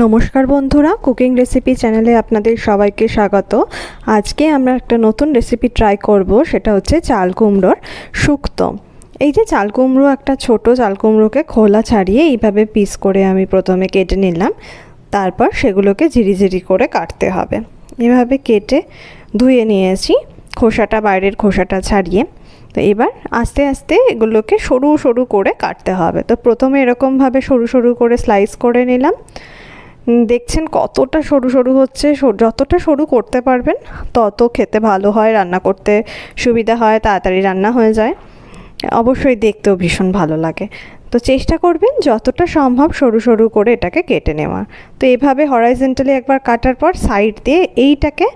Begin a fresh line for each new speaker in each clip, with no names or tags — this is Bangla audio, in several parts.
নমস্কার বন্ধুরা কুকিং রেসিপি চ্যানেলে আপনাদের সবাইকে স্বাগত। আজকে আমরা একটা নতুন রেসিপি ট্রাই করব, সেটা হচ্ছে চাল কুমড়োর শুক্তো। এই যে চাল কুমড়ো, একটা ছোট চাল কুমড়োকে খোলা ছাড়িয়ে এইভাবে পিস করে আমি প্রথমে কেটে নিলাম। তারপর সেগুলোকে ঝিরিঝিরি করে কাটতে হবে। এভাবে কেটে ধুয়ে নিয়েছি, খোসাটা, বাইরের খোসাটা ছাড়িয়ে। তো এবার আস্তে আস্তে এগুলোকে সরু সরু করে কাটতে হবে। তো প্রথমে এরকমভাবে সরু সরু করে স্লাইস করে নিলাম। দেখছেন কতটা সরু সরু হচ্ছে যতটা সরু করতে পারবেন, তত খেতে ভালো হয়, রান্না করতে সুবিধা হয়, তাড়াতাড়ি রান্না হয়ে যায়। অবশ্যই দেখতেও ভীষণ ভালো লাগে। তো চেষ্টা করবেন যতটা সম্ভব সরু সরু করে এটাকে কেটে নেওয়ার। তো এভাবে হরাইজেন্টালি একবার কাটার পর সাইড দিয়ে এইটাকে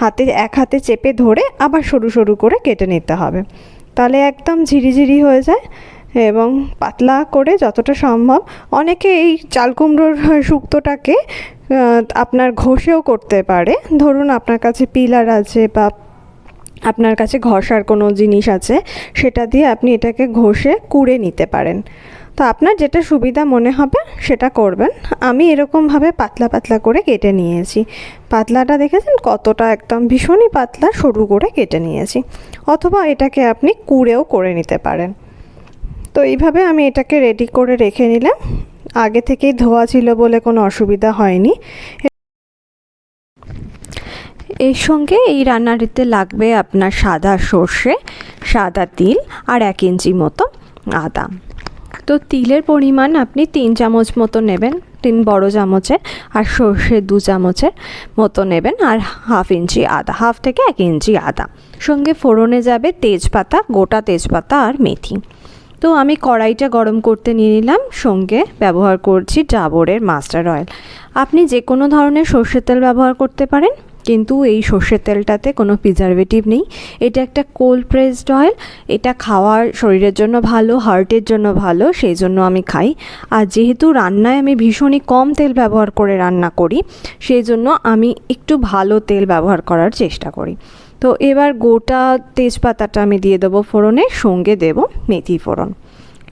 হাতে, এক হাতে চেপে ধরে আবার সরু সরু করে কেটে নিতে হবে। তাহলে একদম ঝিরিঝিরি হয়ে যায়। এবং পাতলা করে যতটা সম্ভব অনেকে এই চাল কুমড়োর শুক্তোটাকে আপনার ঘষেও করতে পারে। ধরুন আপনার কাছে পিলার আছে বা আপনার কাছে ঘষার কোনো জিনিস আছে, সেটা দিয়ে আপনি এটাকে ঘষে কুড়ে নিতে পারেন। তো আপনার যেটা সুবিধা মনে হবে সেটা করবেন। আমি এরকমভাবে পাতলা পাতলা করে কেটে নিয়েছি। পাতলাটা দেখেছেন কতটা একদম ভীষণই পাতলা সরু করে কেটে নিয়েছি। অথবা এটাকে আপনি কুড়েও করে নিতে পারেন। তো এইভাবে আমি এটাকে রেডি করে রেখে নিলাম। আগে থেকেই ধোয়া ছিল বলে কোনো অসুবিধা হয়নি। এর সঙ্গে এই রান্নাটিতে লাগবে আপনার সাদা সর্ষে, সাদা তিল আর এক ইঞ্চি মতো আদা। তো তিলের পরিমাণ আপনি তিন চামচ মতো নেবেন, তিন বড় চামচের আর সর্ষে দু চামচের মতো নেবেন আর হাফ ইঞ্চি আদা, হাফ থেকে এক ইঞ্চি আদা। সঙ্গে ফোড়নে যাবে তেজপাতা, গোটা তেজপাতা আর মেথি। তো আমি কড়াইটা গরম করতে নিয়ে নিলাম, সঙ্গে ব্যবহার করছি ডাবরের মাস্টার অয়েল। আপনি যে কোনো ধরনের সর্ষের তেল ব্যবহার করতে পারেন, কিন্তু এই সর্ষের তেলটাতে কোনো প্রিজারভেটিভ নেই। এটা একটা কোল্ড প্রেসড অয়েল, এটা খাওয়ার শরীরের জন্য ভালো হার্টের জন্য ভালো, সেই জন্য আমি খাই। আর যেহেতু রান্নায় আমি ভীষণই কম তেল ব্যবহার করে রান্না করি, সেই জন্য আমি একটু ভালো তেল ব্যবহার করার চেষ্টা করি। তো এবার গোটা তেজপাতাটা আমি দিয়ে দেবো ফোড়নে, সঙ্গে দেব মেথি ফোড়ন।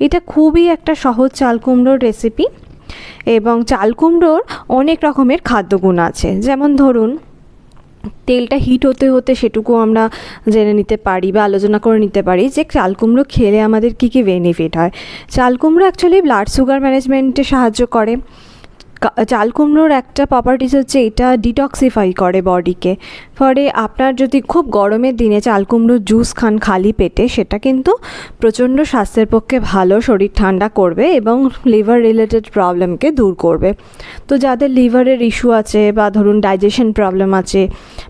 এটা খুবই একটা সহজ চাল কুমড়োর রেসিপি এবং চাল কুমড়োর অনেক রকমের খাদ্যগুণ আছে। যেমন ধরুন, তেলটা হিট হতে হতে সেটুকু আমরা জেনে নিতে পারি বা আলোচনা করে নিতে পারি যে চাল কুমড়ো খেলে আমাদের কী কী বেনিফিট হয়। চাল কুমড়ো অ্যাকচুয়ালি ব্লাড সুগার ম্যানেজমেন্টে সাহায্য করে। চাল কুমড়োর একটা প্রপার্টিস হচ্ছে এটা ডিটক্সিফাই করে বডিকে। ফলে আপনার যদি খুব গরমের দিনে চাল কুমড়োর জুস খান খালি পেটে, সেটা কিন্তু প্রচণ্ড স্বাস্থ্যের পক্ষে ভালো, শরীর ঠান্ডা করবে এবং লিভার রিলেটেড প্রবলেমকে দূর করবে। তো যাদের লিভারের ইস্যু আছে বা ধরুন ডাইজেশন প্রবলেম আছে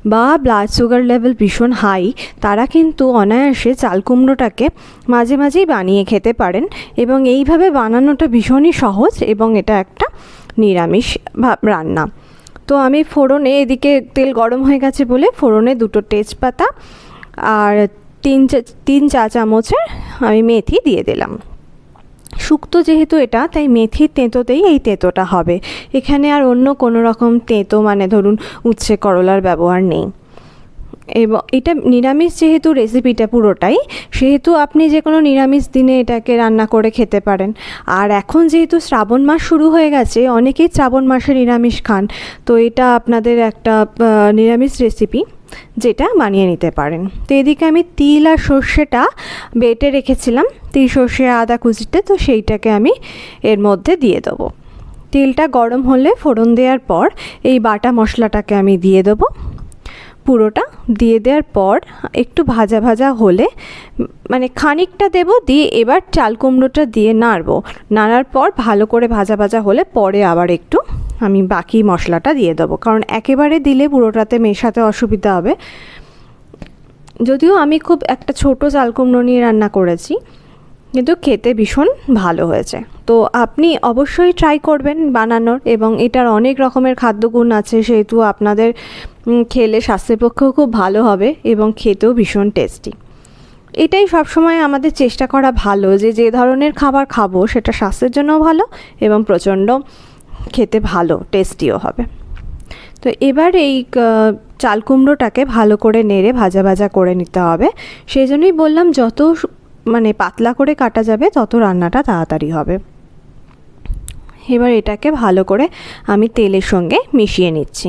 বা ব্লাড সুগার লেভেল ভীষণ হাই তারা কিন্তু অনায়াসে চাল কুমড়োটাকে মাঝে মাঝেই বানিয়ে খেতে পারেন এবং এইভাবে বানানোটা ভীষণই সহজ এবং এটা একটা নিরামিষ রান্না। তো আমি ফোড়নে এদিকে তেল গরম হয়ে গেছে বলে ফোড়নে দুটো তেজপাতা আর তিন চা- তিন চা চামচের আমি মেথি দিয়ে দিলাম। শুক্ত যেহেতু এটা, তাই মেথির তেঁতোতেই এই তেঁতোটা হবে। এখানে আর অন্য কোনো রকম তেঁতো মানে ধরুন উচ্ছে করলার ব্যবহার নেই। এবং এটা নিরামিষ যেহেতু রেসিপিটা পুরোটাই, সেহেতু আপনি যে কোনো নিরামিষ দিনে এটাকে রান্না করে খেতে পারেন। আর এখন যেহেতু শ্রাবণ মাস শুরু হয়ে গেছে, অনেকেই শ্রাবণ মাসে নিরামিষ খান। তো এটা আপনাদের একটা নিরামিষ রেসিপি যেটা বানিয়ে নিতে পারেন। তো এদিকে আমি তিল আর সর্ষেটা বেটে রেখেছিলাম। তিল, সর্ষে, আদা কুচিতে, তো সেইটাকে আমি এর মধ্যে দিয়ে দেবো। তেলটা গরম হলে ফোড়ন দেওয়ার পর এই বাটা মশলাটাকে আমি দিয়ে দেবো। পুরোটা দিয়ে দেওয়ার পর একটু ভাজা ভাজা হলে মানে খানিকটা দেব, দিয়ে এবার চাল কুমড়োটা দিয়ে নাড়বো। নাড়ার পর ভালো করে ভাজা ভাজা হলে পরে আবার একটু আমি বাকি মশলাটা দিয়ে দেবো। কারণ একেবারে দিলে পুরোটাতে মেশাতে অসুবিধা হবে। যদিও আমি খুব একটা ছোট চাল কুমড়ো নিয়ে রান্না করেছি কিন্তু খেতে ভীষণ ভালো হয়েছে। তো আপনি অবশ্যই ট্রাই করবেন বানানোর এবং এটার অনেক রকমের খাদ্যগুণ আছে, সেহেতু আপনাদের খেলে স্বাস্থ্যের পক্ষেও খুব ভালো হবে এবং খেতেও ভীষণ টেস্টি এটাই সবসময় আমাদের চেষ্টা করা ভালো যে যে ধরনের খাবার খাব সেটা স্বাস্থ্যের জন্যও ভালো এবং প্রচণ্ড খেতে ভালো টেস্টিও হবে। তো এবার এই চাল কুমড়োটাকে ভালো করে নেড়ে ভাজা ভাজা করে নিতে হবে। সেই জন্যই বললাম যত মানে পাতলা করে কাটা যাবে, তত রান্নাটা তাড়াতাড়ি হবে। এবার এটাকে ভালো করে আমি তেলের সঙ্গে মিশিয়ে নিচ্ছি।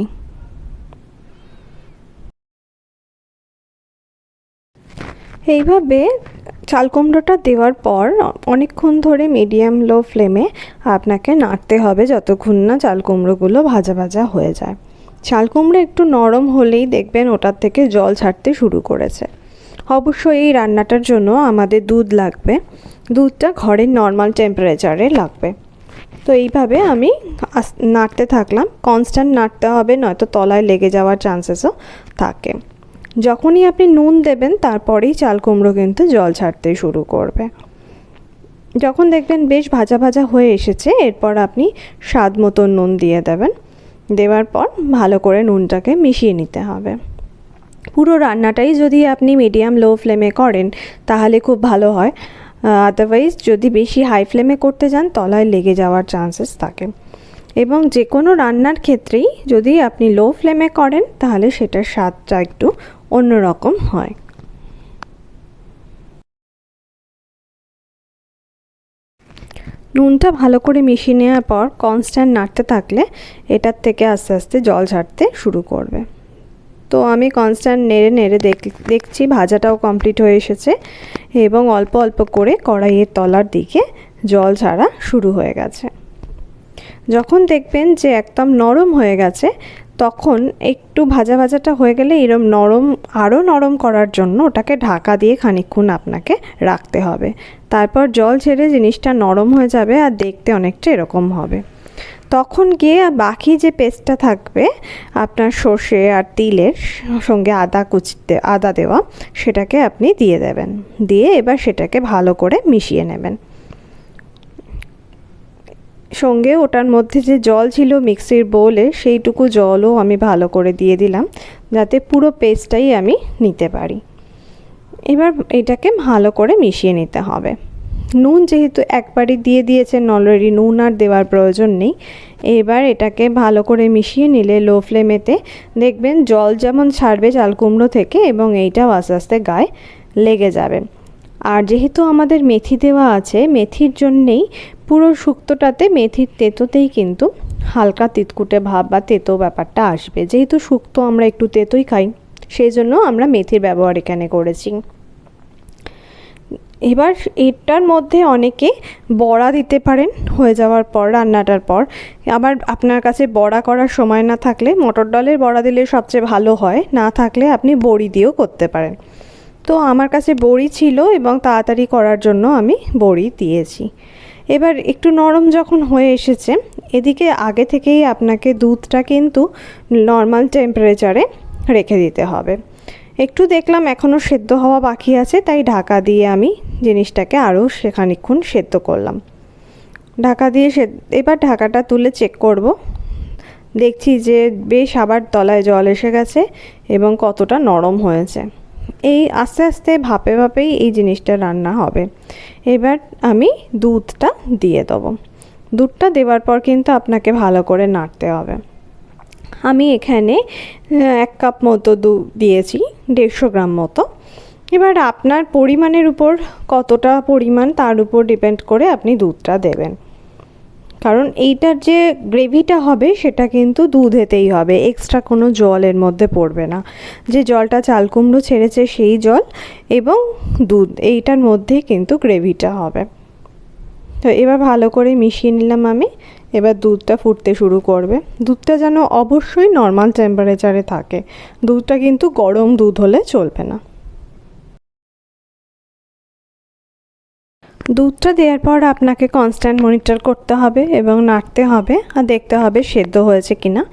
এইভাবে চাল কুমড়োটা দেওয়ার পর অনেকক্ষণ ধরে মিডিয়াম লো ফ্লেমে আপনাকে নাড়তে হবে যতক্ষণ না চাল কুমড়োগুলো ভাজা ভাজা হয়ে যায়। চাল কুমড়ো একটু নরম হলেই দেখবেন ওটার থেকে জল ছাড়তে শুরু করেছে। অবশ্যই এই রান্নাটার জন্য আমাদের দুধ লাগবে। দুধটা ঘরের নর্মাল টেম্পারেচারে লাগবে। তো এইভাবে আমি নাড়তে থাকলাম। কনস্ট্যান্ট নাড়তে হবে, নয়তো তলায় লেগে যাওয়ার চান্সেসও থাকে। যখনই আপনি নুন দেবেন, তারপরেই চাল কুমড়ো কিন্তু জল ছাড়তে শুরু করবে। যখন দেখবেন বেশ ভাজা ভাজা হয়ে এসেছে, এরপর আপনি স্বাদ মতো নুন দিয়ে দেবেন। দেওয়ার পর ভালো করে নুনটাকে মিশিয়ে নিতে হবে। পুরো রান্নাটাই যদি আপনি মিডিয়াম লো ফ্লেমে করেন, তাহলে খুব ভালো হয়। আদারওয়াইজ যদি বেশি হাই ফ্লেমে করতে যান, তলায় লেগে যাওয়ার চান্সেস থাকে। এবং যে কোনো রান্নার ক্ষেত্রেই যদি আপনি লো ফ্লেমে করেন, তাহলে সেটার স্বাদটা একটু অন্যরকম হয়। নুনটা ভালো করে মিশিয়ে নেওয়ার পর কনস্ট্যান্ট নাড়তে থাকলে, এটার থেকে আস্তে আস্তে জল ছাড়তে শুরু করবে। তো আমি কনস্ট্যান্ট নেড়ে নেড়ে দেখ, দেখছি ভাজাটাও কমপ্লিট হয়ে এসেছে এবং অল্প অল্প করে কড়াইয়ের তলার দিকে জল ছাড়া শুরু হয়ে গেছে। যখন দেখবেন যে একদম নরম হয়ে গেছে, তখন একটু ভাজা ভাজাটা হয়ে গেলে এরম নরম, আরও নরম করার জন্য ওটাকে ঢাকা দিয়ে খানিক্ষণ আপনাকে রাখতে হবে। তারপর জল ছেড়ে জিনিসটা নরম হয়ে যাবে আর দেখতে অনেকটা এরকম হবে। তখন গিয়ে বাকি যে পেস্টটা থাকবে, আপনার সর্ষে আর তিলের সঙ্গে আদা কুচতে, আদা দেওয়া, সেটাকে আপনি দিয়ে দেবেন। দিয়ে এবার সেটাকে ভালো করে মিশিয়ে নেবেন। সঙ্গে ওটার মধ্যে যে জল ছিল মিক্সির বোলে, সেইটুকু জলও আমি ভালো করে দিয়ে দিলাম, যাতে পুরো পেস্টটাই আমি নিতে পারি। এবার এটাকে ভালো করে মিশিয়ে নিতে হবে। নুন যেহেতু একবারই দিয়ে দিয়েছেন অলরেডি নুন আর দেওয়ার প্রয়োজন নেই। এবার এটাকে ভালো করে মিশিয়ে নিলে লো ফ্লেমেতে দেখবেন জল যেমন ছাড়বে চাল কুমড়ো থেকে এবং এইটাও আস্তে আস্তে গায়ে লেগে যাবে। আর যেহেতু আমাদের মেথি দেওয়া আছে, মেথির জন্যেই পুরো শুক্তটাতে মেথির তেতোতেই কিন্তু হালকা তিতকুটে ভাব বা তেতো ব্যাপারটা আসবে। যেহেতু শুক্তো আমরা একটু তেতোই খাই, সেই জন্য আমরা মেথির ব্যবহার এখানে করেছি। এবার এটার মধ্যে অনেকে বড়া দিতে পারেন, হয়ে যাওয়ার পর, রান্নাটার পর। আবার আপনার কাছে বড়া করার সময় না থাকলে, মটর ডালের বড়া দিলে সবচেয়ে ভালো হয়, না থাকলে আপনি বড়ি দিয়েও করতে পারেন। তো আমার কাছে বড়ি ছিল এবং তাড়াতাড়ি করার জন্য আমি বড়ি দিয়েছি। এবার একটু নরম যখন হয়ে এসেছে, এদিকে আগে থেকেই আপনাকে দুধটা কিন্তু নর্মাল টেম্পারেচারে রেখে দিতে হবে। একটু দেখলাম এখনও সেদ্ধ হওয়া বাকি আছে, তাই ঢাকা দিয়ে আমি জিনিসটাকে আরও সেখানিক্ষণ সেদ্ধ করলাম। ঢাকা দিয়ে সে এবার ঢাকাটা তুলে চেক করব। দেখছি যে বেশ আবার তলায় জল এসে গেছে এবং কতটা নরম হয়েছে। এই আস্তে আস্তে ভাপে ভাপেই এই জিনিসটা রান্না হবে। এবার আমি দুধটা দিয়ে দেবো। দুধটা দেওয়ার পর কিন্তু আপনাকে ভালো করে নাড়তে হবে। আমি এখানে এক কাপ মতো দুধ দিয়েছি, দেড়শো গ্রাম মতো। এবার আপনার পরিমাণের উপর, কতটা পরিমাণ তার উপর ডিপেন্ড করে আপনি দুধটা দেবেন। কারণ এইটার যে গ্রেভিটা হবে, সেটা কিন্তু দুধেতেই হবে এক্সট্রা কোনো জলের মধ্যে পড়বে না। যে জলটা চালকুমড়ো ছেড়েছে, সেই জল এবং দুধ, এইটার মধ্যেই কিন্তু গ্রেভিটা হবে। তো এবার ভালো করে মিশিয়ে নিলাম আমি। এবার দুধটা ফুটতে শুরু করবে। দুধটা যেন অবশ্যই নর্মাল টেম্পারেচারে থাকে। দুধটা কিন্তু গরম দুধ হলে চলবে না। দুধটা দেওয়ার পর আপনাকে কনস্ট্যান্ট মনিটর করতে হবে এবং নাড়তে হবে আর দেখতে হবে সেদ্ধ হয়েছে কি না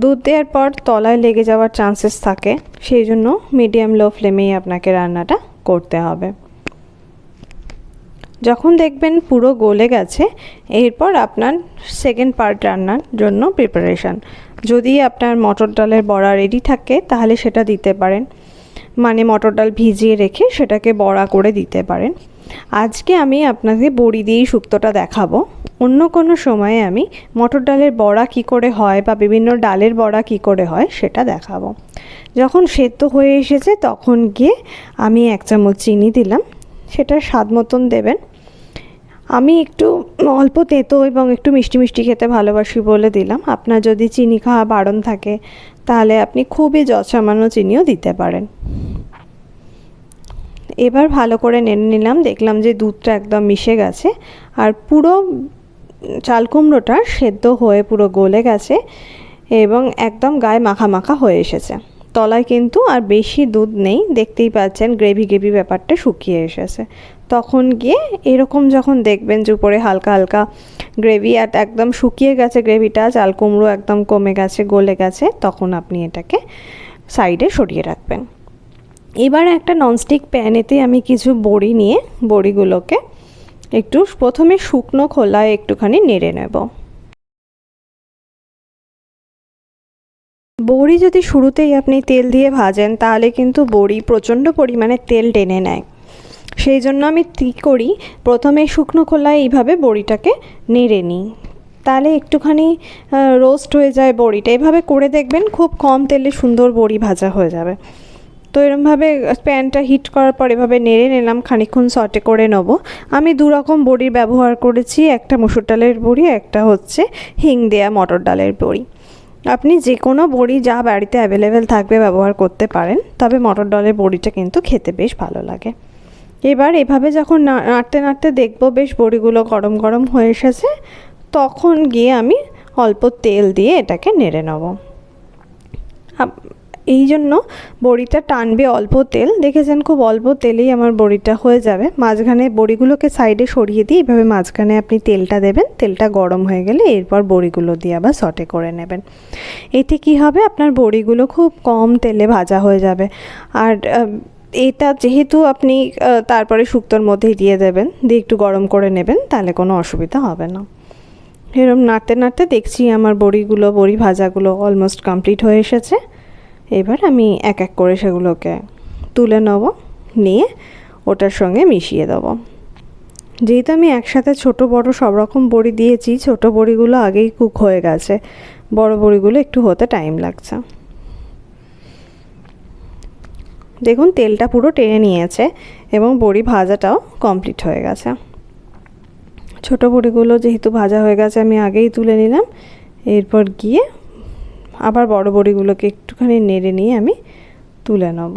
দুধ দেওয়ার পর তলায় লেগে যাওয়ার চান্সেস থাকে। সেই জন্য মিডিয়াম লো ফ্লেমেই আপনাকে রান্নাটা করতে হবে। যখন দেখবেন পুরো গলে গেছে, এরপর আপনার সেকেন্ড পার্ট রান্নার জন্য প্রিপারেশান যদি আপনার মটর ডালের বড়া রেডি থাকে, তাহলে সেটা দিতে পারেন। মানে মটর ডাল ভিজিয়ে রেখে সেটাকে বড়া করে দিতে পারেন। আজকে আমি আপনাকে বড়ি দিয়েই শুক্তোটা দেখাবো। অন্য কোনো সময়ে আমি মটর ডালের বড়া কি করে হয় বা বিভিন্ন ডালের বড়া কি করে হয় সেটা দেখাবো। যখন সেদ্ধ হয়ে এসেছে, তখন গিয়ে আমি এক চামচ চিনি দিলাম। সেটা স্বাদ মতন দেবেন। আমি একটু অল্প তেঁতো এবং একটু মিষ্টি মিষ্টি খেতে ভালোবাসি বলে দিলাম। আপনার যদি চিনি খাওয়া বারণ থাকে, তাহলে আপনি খুবই যৎসামান্য চিনিও দিতে পারেন। এবার ভালো করে নেড়ে নিলাম। দেখলাম যে দুধটা একদম মিশে গেছে আর পুরো চাল কুমড়োটা সেদ্ধ হয়ে পুরো গলে গেছে এবং একদম গায়ে মাখা মাখা হয়ে এসেছে। তলায় কিন্তু আর বেশি দুধ নেই, দেখতেই পাচ্ছেন গ্রেভি গ্রেভি ব্যাপারটা শুকিয়ে এসেছে। তখন গিয়ে এরকম যখন দেখবেন যে উপরে হালকা হালকা গ্রেভি আর একদম শুকিয়ে গেছে গ্রেভিটা, চাল কুমড়ো একদম কমে গেছে, গলে গেছে, তখন আপনি এটাকে সাইডে সরিয়ে রাখবেন। এবার একটা ননস্টিক প্যানেতে আমি কিছু বড়ি নিয়ে, বড়িগুলোকে একটু প্রথমে শুকনো খোলায় একটুখানি নেড়ে নেব। বড়ি যদি শুরুতেই আপনি তেল দিয়ে ভাজেন, তাহলে কিন্তু বড়ি প্রচণ্ড পরিমাণে তেল টেনে নেয়। সেই জন্য আমি কী করি, প্রথমে শুকনো খোলায় এইভাবে বড়িটাকে নেড়ে নিই। তাহলে একটুখানি রোস্ট হয়ে যায় বড়িটা। এভাবে করে দেখবেন খুব কম তেলে সুন্দর বড়ি ভাজা হয়ে যাবে। তো এরমভাবে প্যানটা হিট করার পর এভাবে নেড়ে নিলাম খানিক্ষণ সটে করে নেব। আমি দু রকম বড়ির ব্যবহার করেছি, একটা মুসুর ডালের বড়ি, একটা হচ্ছে হিং দেয়া মটর ডালের বড়ি। আপনি যে কোনো বড়ি যা বাড়িতে অ্যাভেলেবেল থাকবে ব্যবহার করতে পারেন, তবে মটর ডালের বড়িটা কিন্তু খেতে বেশ ভালো লাগে। এবার এভাবে যখন নাড়তে নাড়তে দেখব বেশ বড়িগুলো গরম গরম হয়ে এসেছে, তখন গিয়ে আমি অল্প তেল দিয়ে এটাকে নেড়ে নেব। এই জন্য বড়িটা টানবে অল্প তেল। দেখেছেন খুব অল্প তেলেই আমার বড়িটা হয়ে যাবে। মাঝখানে বড়িগুলোকে সাইডে সরিয়ে দিয়ে এভাবে মাঝখানে আপনি তেলটা দেবেন। তেলটা গরম হয়ে গেলে এরপর বড়িগুলো দিয়ে আবার সটে করে নেবেন। এতে কি হবে? আপনার বড়িগুলো খুব কম তেলে ভাজা হয়ে যাবে। আর এটা যেহেতু আপনি তারপরে শুক্তোর মধ্যেই দিয়ে দেবেন, দিয়ে একটু গরম করে নেবেন, তাহলে কোনো অসুবিধা হবে না। এরম নাড়তে নাড়তে দেখছি আমার বড়িগুলো, বড়ি ভাজাগুলো অলমোস্ট কমপ্লিট হয়ে এসেছে। এবার আমি এক এক করে সেগুলোকে তুলে নেব, নিয়ে ওটার সঙ্গে মিশিয়ে দেব। যেহেতু আমি একসাথে ছোট বড় সব রকম বড়ি দিয়েছি, ছোট বড়িগুলো আগেই কুক হয়ে গেছে, বড় বড়িগুলো একটু হতে টাইম লাগছে। দেখুন, তেলটা পুরো টেনে নিয়েছে এবং বড়ি ভাজাটাও কমপ্লিট হয়ে গেছে। ছোট বড়িগুলো যেহেতু ভাজা হয়ে গেছে, আমি আগেই তুলে নিলাম। এরপর গিয়ে আবার বড় বড়িগুলোকে একটুখানি নেড়ে নিয়ে আমি তুলে নেব।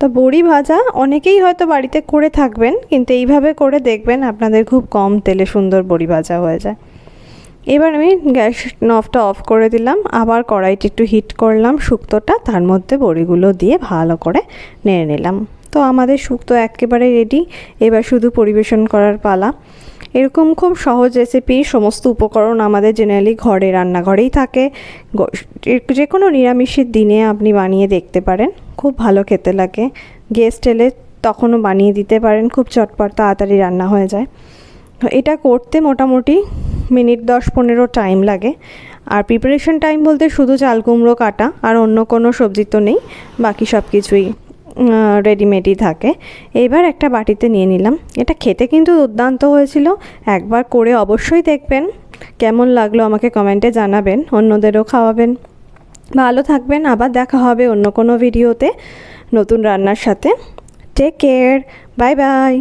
তো বড়ি ভাজা অনেকেই হয়তো বাড়িতে করে থাকবেন, কিন্তু এইভাবে করে দেখবেন আপনাদের খুব কম তেলে সুন্দর বড়ি ভাজা হয়ে যায়। এবার আমি গ্যাস নফটা অফ করে দিলাম, আবার কড়াইটি একটু হিট করলাম শুক্তোটা, তার মধ্যে বড়িগুলো দিয়ে ভালো করে নেড়ে নিলাম। তো আমাদের শুক্তো একেবারে রেডি এবার শুধু পরিবেশন করার পালা। এরকম খুব সহজ রেসিপি সমস্ত উপকরণ আমাদের জেনারেলি ঘরে, রান্নাঘরেই থাকে। যে কোনো নিরামিষের দিনে আপনি বানিয়ে দেখতে পারেন, খুব ভালো খেতে লাগে। গেস্ট এলে তখনও বানিয়ে দিতে পারেন, খুব চটপট, তাড়াতাড়ি রান্না হয়ে যায়। এটা করতে মোটামুটি মিনিট দশ পনেরো টাইম লাগে। আর প্রিপারেশন টাইম বলতে শুধু চাল, কুমড়ো, কাটা আর অন্য কোনো সবজি তো নেই, বাকি সব কিছুই রেডিমেডই থাকে। এইবার একটা বাটিতে নিয়ে নিলাম। এটা খেতে কিন্তু দুর্দান্ত হয়েছিল। একবার করে অবশ্যই দেখবেন। কেমন লাগল আমাকে কমেন্টে জানাবেন। অন্যদেরও খাওয়াবেন। ভালো থাকবেন। আবার দেখা হবে অন্য কোনো ভিডিওতে নতুন রান্নার সাথে। Take care bye bye